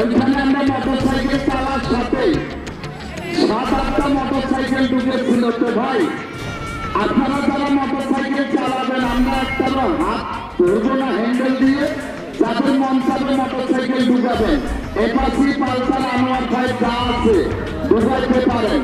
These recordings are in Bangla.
ওইখানে আমরা মোটরসাইকেল চালার সাথে সাত আটটা মোটরসাইকেল ঢুকেছিল তো ভাই। আপনারা যারা মোটরসাইকেল চালাবেন, আমরা একটা হাত ধরবো হ্যান্ডেল দিয়ে যাদের মন চাবে মোটরসাইকেল ঢুকাবেন এপাশি পালসার আনোয়ার ভাই যা আছে ঢুকাইতে পারেন।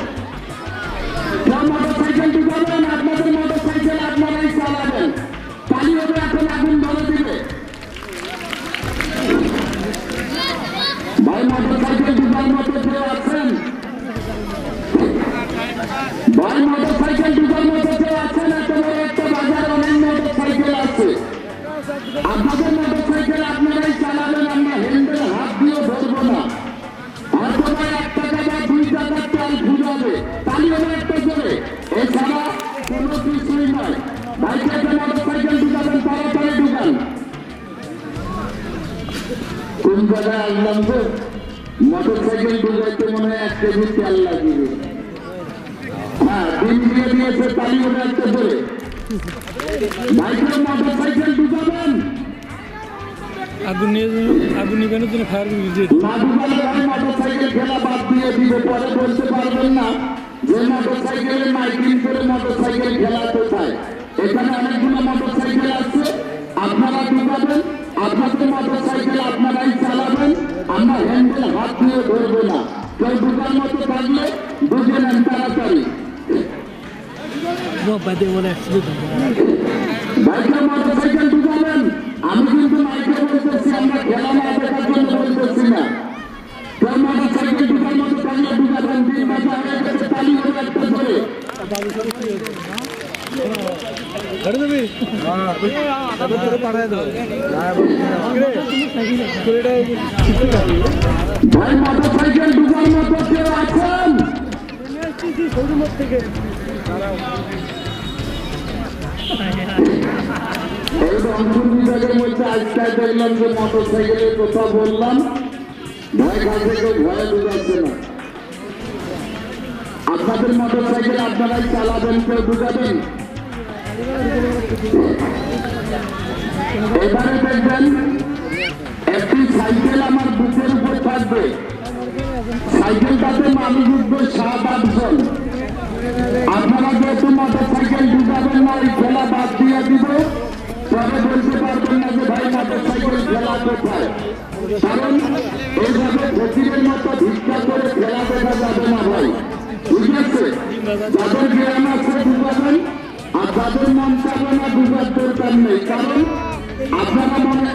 হবে একটা করে এছাড়া কোনো কিছুই নয় ভাই যাতে মোটর সাইকেল ঢুকাবেন তাড়াতাড়ি ঢুকান। কোন জায়গায় আসলাম তো। মোটর সাইকেল ঢুকাইতে মনে হয় এক কেজি তেল লাগিয়ে হ্যাঁ দিন দিয়ে দিয়েছে তালি একটা করে ভাইকে মোটর সাইকেল ঢুকাবেন আগুন আগুন নিবানোর জন্য ফায়ার ব্রিগেড না ঢুকালে ভাই মোটর সাইকেল খেলা বাদ দিয়ে দিবে পরে বলতে পারবেন না যে মোটর সাইকেলে মাইকিং করে মোটর সাইকেল কোথায়। এখানে অনেকগুলো মোটর আছে আপনারা ঢুকাবেন আপনাদের মোটর আপনারাই চালাবেন আমরা হ্যান্ডেল হাত দিয়ে ধরবো না। কেউ ঢুকার মতো থাকলে বুঝে নেন তাড়াতাড়ি। করে দেবি? ভাই মোটর সাইকেল ঢুকার মতো কেউ আছেন এই রংপুর বিভাগের মধ্যে আজকাল দেখলাম যে কথা বললাম ভয় খাচ্ছে কেউ আপনাদের মোটর সাইকেল আপনারাই চালাবেন, কেউ ঢুকাবেন? সাইকেল আমার বুকের উপর থাকবে সাইকেলটাতে মানুষ উঠবে সাত আটজন আপনারা যেহেতু মোটর সাইকেল না এই খেলা বাদ দিয়ে দিব তবে বলতে পারবেন না যে সাইকেল খেলা কোথায় কারণ এইভাবে ফকিরের মতো ভিক্ষা করে খেলা দেখা যাবে না ভাই ঠিক যাদের যাদের মন চাবে না ঢুকার দরকার নেই। কারণ আপনারা মনে